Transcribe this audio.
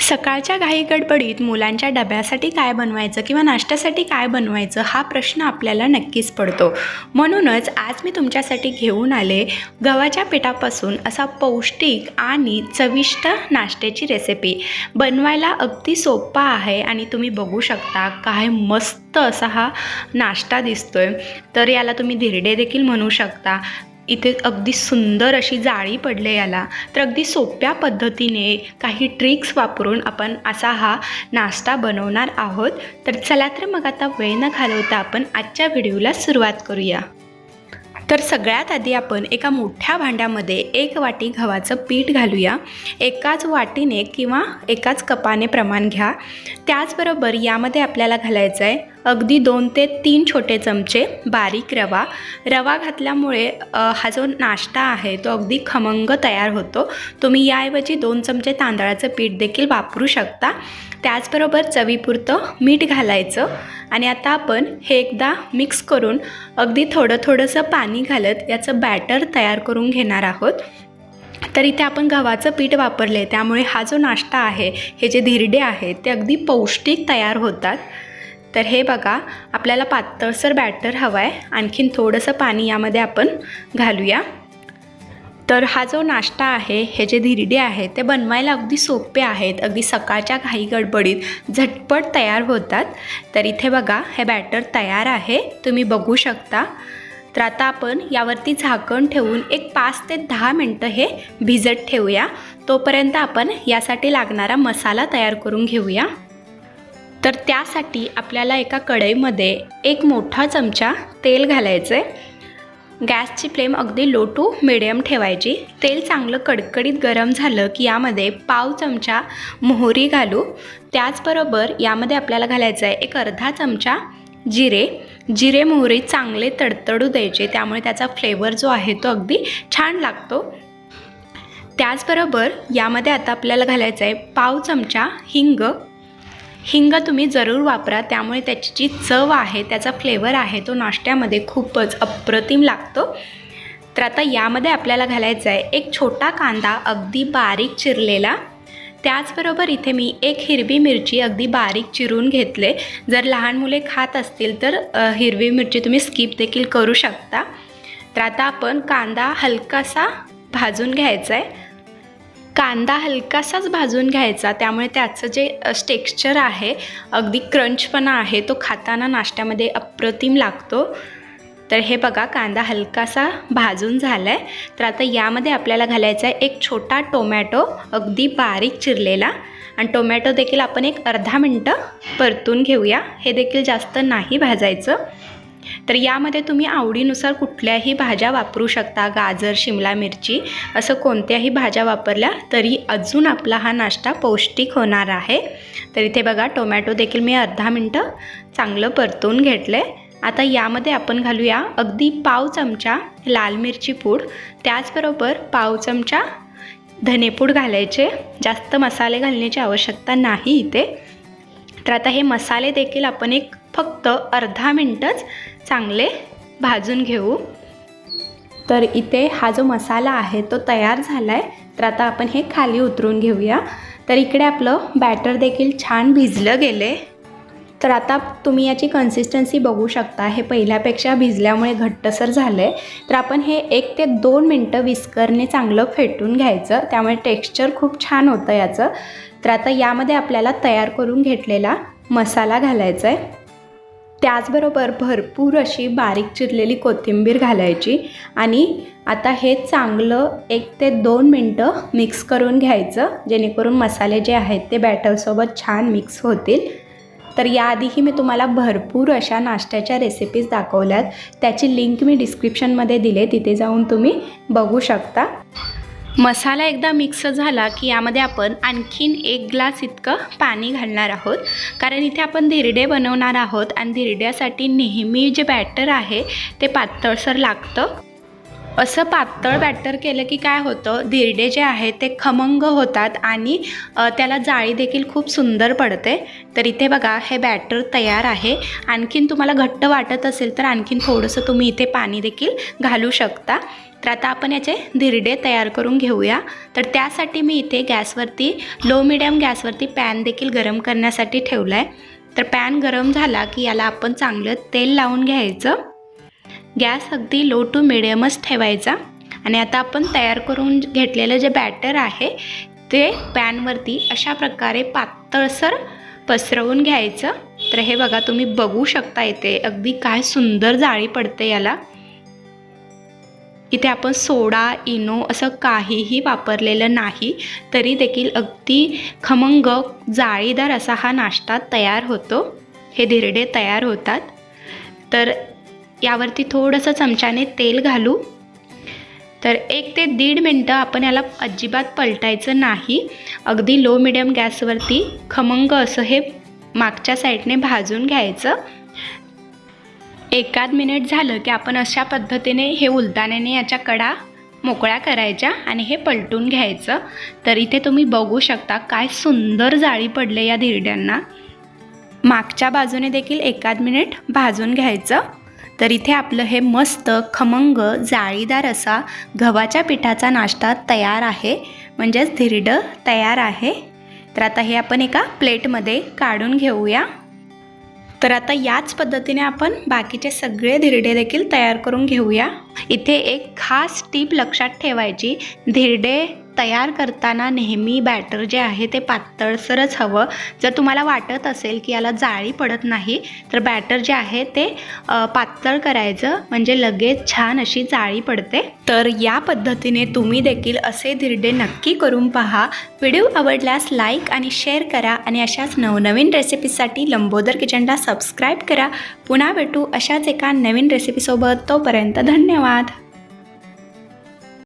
सकाळच्या घाई गडबडीत मुलांच्या डब्यासाठी काय बनवायचं किंवा नाश्त्यासाठी काय बनवायचं हा प्रश्न आपल्याला नक्कीच पडतो. म्हणूनच आज मी तुमच्यासाठी घेऊन आले गव्हाच्या पिठापासून असा पौष्टिक आणि चविष्ट नाश्त्याची रेसिपी बनवायला अगदी सोपा आहे आणि तुम्ही बघू शकता काय मस्त असा हा नाश्ता दिसतोय. तर याला तुम्ही धिरडे देखील म्हणू शकता. इथे अगदी सुंदर अशी जाळी पडले याला. तर अगदी सोप्या पद्धतीने काही ट्रिक्स वापरून आपण असा हा नाश्ता बनवणार आहोत. तर चला तर मग आता वेळ न घालवता आपण आजच्या व्हिडिओला सुरुवात करूया. तर सगळ्यात आधी आपण एका मोठ्या भांड्यामध्ये एक वाटी गव्हाचं पीठ घालूया. एकाच वाटीने किंवा एकाच कपाने प्रमाण घ्या. त्याचबरोबर यामध्ये आपल्याला घालायचं आहे अगदी दोन ते तीन छोटे चमचे बारीक रवा. रवा घातल्यामुळे हा जो नाश्ता आहे तो अगदी खमंग तयार होतो. तुम्ही याऐवजी दोन चमचे तांदळाचं पीठ देखील वापरू शकता. त्याचबरोबर चवीपुरतं मीठ घालायचं. आणि आता आपण हे एकदा मिक्स करून अगदी थोडं थोडंसं पाणी घालत याचं बॅटर तयार करून घेणार आहोत. तर इथे आपण गव्हाचं पीठ वापरले त्यामुळे हा जो नाश्ता आहे हे जे धिरडे आहेत ते अगदी पौष्टिक तयार होतात. तर हे बघा आपल्याला पातळसर बॅटर हवं आहे आणखीन थोडंसं पाणी यामध्ये आपण घालूया. तर हा जो नाश्ता आहे हे जे धिरडे आहेत ते बनवायला अगदी सोपे आहेत. अगदी सकाळच्या घाई गडबडीत झटपट तयार होतात. तर इथे बघा हे बॅटर तयार आहे. तुम्ही बघू शकता. तर आता आपण यावरती झाकण ठेवून एक पाच ते दहा मिनटं हे भिजत ठेवूया. तोपर्यंत आपण यासाठी लागणारा मसाला तयार करून घेऊया. तर त्यासाठी आपल्याला एका कढईमध्ये एक मोठा चमचा तेल घालायचं आहे गॅसची फ्लेम अगदी लो टू मिडियम ठेवायची. तेल चांगलं कडकडीत गरम झालं की यामध्ये पाव चमचा मोहरी घालू. त्याचबरोबर यामध्ये आपल्याला घालायचं आहे एक अर्धा चमचा जिरे. जिरे मोहरी चांगले तडतडू द्यायचे त्यामुळे त्याचा फ्लेवर जो आहे तो अगदी छान लागतो. त्याचबरोबर यामध्ये आता आपल्याला घालायचं आहे पाव चमचा हिंग. हिंग तुम्ही जरूर वापरा त्यामुळे त्याची जी चव आहे त्याचा फ्लेवर आहे तो नाश्त्यामध्ये खूपच अप्रतिम लागतो. तर आता यामध्ये आपल्याला घालायचा आहे एक छोटा कांदा अगदी बारीक चिरलेला. त्याचबरोबर इथे मी एक हिरवी मिरची अगदी बारीक चिरून घेतले. जर लहान मुले खात असतील तर हिरवी मिरची तुम्ही स्किप देखील करू शकता. तर आता आपण कांदा हलकासा भाजून घ्यायचा आहे कांदा हलकासाच भाजून घ्यायचा. त्यामुळे त्याचं जे टेक्स्चर आहे अगदी क्रंचपणा आहे तो खाताना नाश्त्यामध्ये अप्रतिम लागतो. तर हे बघा कांदा हलकासा भाजून झाला आहे तर आता यामध्ये आपल्याला घालायचा आहे एक छोटा टोमॅटो अगदी बारीक चिरलेला. आणि टोमॅटो देखील आपण एक अर्धा मिनटं परतून घेऊया. हे देखील जास्त नाही भाजायचं. तर यामध्ये तुम्ही आवडीनुसार कुठल्याही भाज्या वापरू शकता गाजर शिमला मिरची असं कोणत्याही भाज्या वापरल्या तरी अजून आपला हा नाश्ता पौष्टिक होणार आहे. तर इथे बघा टोमॅटो देखील मी अर्धा मिनटं चांगलं परतून घेतलं आहे आता यामध्ये आपण घालूया अगदी पाव चमचा लाल मिरची पूड. त्याचबरोबर पाव चमचा धनेपूड घालायचे. जास्त मसाले घालण्याची आवश्यकता नाही इथे. तर आता हे मसाले देखील आपण एक फक्त अर्धा मिनटंच चांगले भाजून घेऊ. तर इथे हा जो मसाला आहे तो तयार झाला आहे तर आता आपण हे खाली उतरून घेऊया. तर इकडे आपलं बॅटर देखील छान भिजलं गेले. तर आता तुम्ही याची कन्सिस्टन्सी बघू शकता. हे पहिल्यापेक्षा भिजल्यामुळे घट्टसर झालं आहे तर आपण हे एक ते दोन मिनटं विस्करने चांगलं फेटून घ्यायचं. त्यामुळे टेक्स्चर खूप छान होतं याचं. तर आता यामध्ये आपल्याला तयार करून घेतलेला मसाला घालायचा आहे त्याचबरोबर भरपूर अशी बारीक चिरलेली कोथिंबीर घालायची आणि आता हे चांगलं एक ते दोन मिनटं मिक्स करून घ्यायचं जेणेकरून मसाले जे आहेत ते बॅटरसोबत छान मिक्स होतील. तर याआधीही मी तुम्हाला भरपूर अशा नाश्त्याच्या रेसिपीज दाखवल्यात. त्याची लिंक मी डिस्क्रिप्शनमध्ये दिले तिथे जाऊन तुम्ही बघू शकता. मसाला एकदा मिक्स झाला की यामध्ये आपण आणखीन एक ग्लास इतकं पाणी घालणार आहोत. कारण इथे आपण धिरडे बनवणार आहोत आणि धिरड्यासाठी नेहमी जे बॅटर आहे ते पातळसर लागतं. असं पातळ बॅटर केलं की काय होतं? धिरडे जे आहेत ते खमंग होतात आणि त्याला जाळी देखील खूप सुंदर पडते. तर इथे बघा हे बॅटर तयार आहे. आणखीन तुम्हाला घट्ट वाटत असेल तर आणखीन थोडंसं तुम्ही इथे पाणी देखील घालू शकता. तर आता आपण याचे धिरडे तयार करून घेऊया. तर त्यासाठी मी इथे गॅसवरती लो मिडियम गॅसवरती पॅन देखील गरम करण्यासाठी ठेवला आहे तर पॅन गरम झाला की याला आपण चांगलं तेल लावून घ्यायचं. गॅस अगदी लो टू मिडियमच ठेवायचा. आणि आता आपण तयार करून घेतलेलं जे बॅटर आहे ते पॅनवरती अशा प्रकारे पातळसर पसरवून घ्यायचं. तर हे बघा तुम्ही बघू शकता इथे अगदी काय सुंदर जाळी पडते याला. इथे आपण सोडा इनो असं काहीही वापरलेलं नाही तरी देखील अगदी खमंग जाळीदार असा हा नाश्ता तयार होतो. हे धिरडे तयार होतात. तर यावरती थोडंसं चमच्याने तेल घालू. तर एक ते दीड मिनटं आपण याला अजिबात पलटायचं नाही. अगदी लो मिडियम गॅसवरती खमंग असं हे मागच्या साईडने भाजून घ्यायचं. एकाद मिनिट झालं की आपण अशा पद्धतीने हे उलताण्याने याच्या कडा मोकळ्या करायच्या आणि हे पलटून घ्यायचं. तर इथे तुम्ही बघू शकता काय सुंदर जाळी पडले या धिरड्यांना मागच्या बाजूने देखील एकाद मिनिट भाजून घ्यायचं. तर इथे आपलं हे मस्त खमंग जाळीदार असा गव्हाच्या पिठाचा नाश्ता तयार आहे. म्हणजेच धिरडं तयार आहे. तर आता हे आपण एका प्लेटमध्ये काढून घेऊया. तर आता याच पद्धतीने आपण बाकीचे सगळे धिरडे देखील तयार करून घेऊया. इथे एक खास टीप लक्षात ठेवायची. धिरडे तयार करताना नेहमी बॅटर जे आहे ते पातळसरच हवं. जर तुम्हाला वाटत असेल की याला जाळी पडत नाही तर बॅटर जे आहे ते पातळ करायचं. म्हणजे लगेच छान अशी जाळी पडते. तर या पद्धतीने तुम्ही देखील असे धिरडे नक्की करून पहा. व्हिडिओ आवडल्यास लाईक आणि शेअर करा आणि अशाच नवनवीन रेसिपीसाठी लंबोदर किचनला सबस्क्राईब करा. पुन्हा भेटू अशाच एका नवीन रेसिपीसोबत तोपर्यंत धन्यवाद.